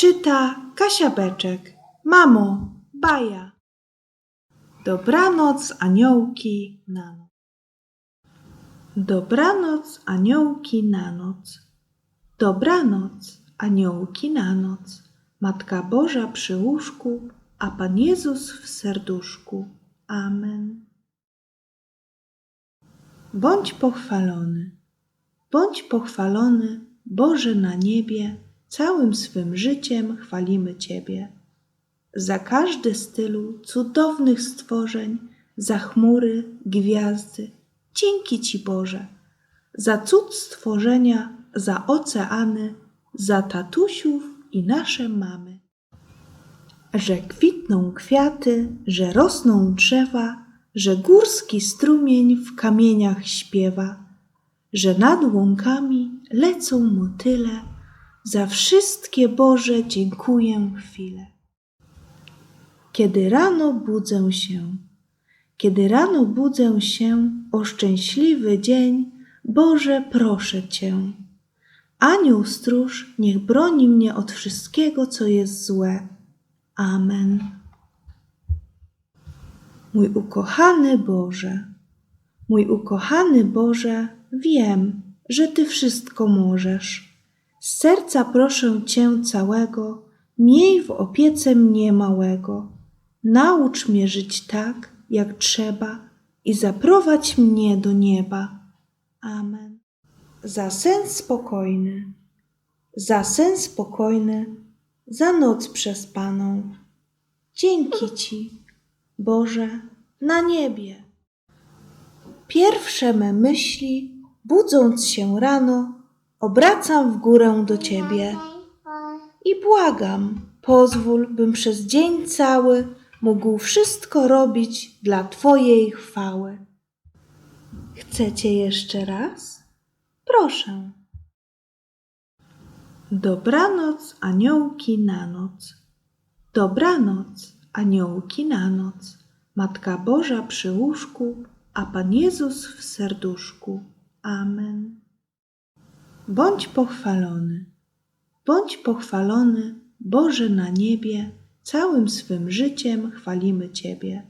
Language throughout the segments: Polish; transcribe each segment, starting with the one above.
Czyta Kasia Beczek. Mamo, baja. Dobranoc, aniołki na noc. Dobranoc, aniołki na noc. Dobranoc, aniołki na noc. Matka Boża przy łóżku, a Pan Jezus w serduszku. Amen. Bądź pochwalony. Bądź pochwalony, Boże na niebie, całym swym życiem chwalimy Ciebie. Za każdy z tylu cudownych stworzeń, za chmury, gwiazdy, dzięki Ci Boże. Za cud stworzenia, za oceany, za tatusiów i nasze mamy. Że kwitną kwiaty, że rosną drzewa, że górski strumień w kamieniach śpiewa, że nad łąkami lecą motyle, za wszystkie Boże dziękuję chwilę. Kiedy rano budzę się, kiedy rano budzę się, o szczęśliwy dzień, Boże proszę Cię. Anioł stróż niech broni mnie od wszystkiego, co jest złe. Amen. Mój ukochany Boże, mój ukochany Boże, wiem, że Ty wszystko możesz. Z serca proszę Cię całego, miej w opiece mnie małego. Naucz mnie żyć tak, jak trzeba i zaprowadź mnie do nieba. Amen. Za sen spokojny, za sen spokojny, za noc przespaną. Dzięki Ci, Boże, na niebie. Pierwsze me myśli, budząc się rano, obracam w górę do Ciebie i błagam, pozwól, bym przez dzień cały mógł wszystko robić dla Twojej chwały. Chcecie jeszcze raz? Proszę. Dobranoc, aniołki na noc. Dobranoc, aniołki na noc. Matka Boża przy łóżku, a Pan Jezus w serduszku. Amen. Bądź pochwalony. Bądź pochwalony, Boże na niebie, całym swym życiem chwalimy Ciebie.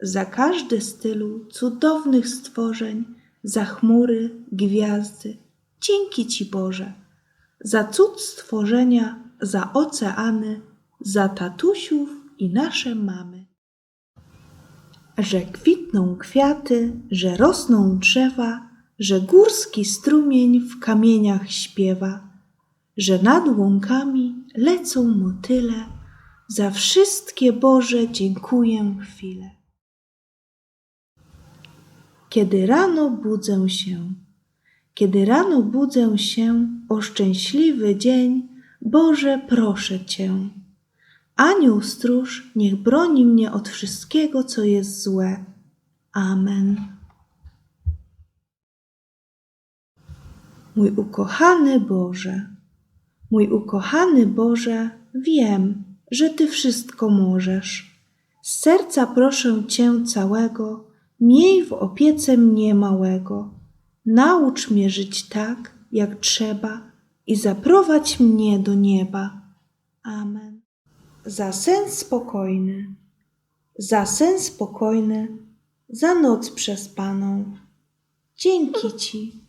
Za każdy z tylu cudownych stworzeń, za chmury, gwiazdy, dzięki Ci Boże. Za cud stworzenia, za oceany, za tatusiów i nasze mamy. Że kwitną kwiaty, że rosną drzewa, że górski strumień w kamieniach śpiewa, że nad łąkami lecą motyle, za wszystkie Boże dziękuję chwilę. Kiedy rano budzę się, kiedy rano budzę się, o szczęśliwy dzień, Boże proszę Cię. Anioł stróż niech broni mnie od wszystkiego, co jest złe. Amen. Mój ukochany Boże, mój ukochany Boże, wiem, że Ty wszystko możesz. Z serca proszę Cię całego, miej w opiece mnie małego. Naucz mnie żyć tak, jak trzeba i zaprowadź mnie do nieba. Amen. Za sen spokojny, za sen spokojny, za noc przespaną. Dzięki Ci,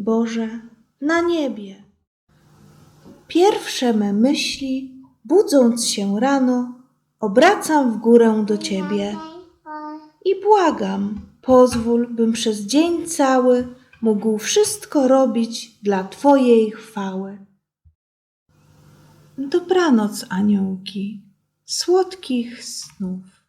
Boże, na niebie. Pierwsze me myśli, budząc się rano, obracam w górę do Ciebie i błagam, pozwól, bym przez dzień cały mógł wszystko robić dla Twojej chwały. Dobranoc, aniołki, słodkich snów.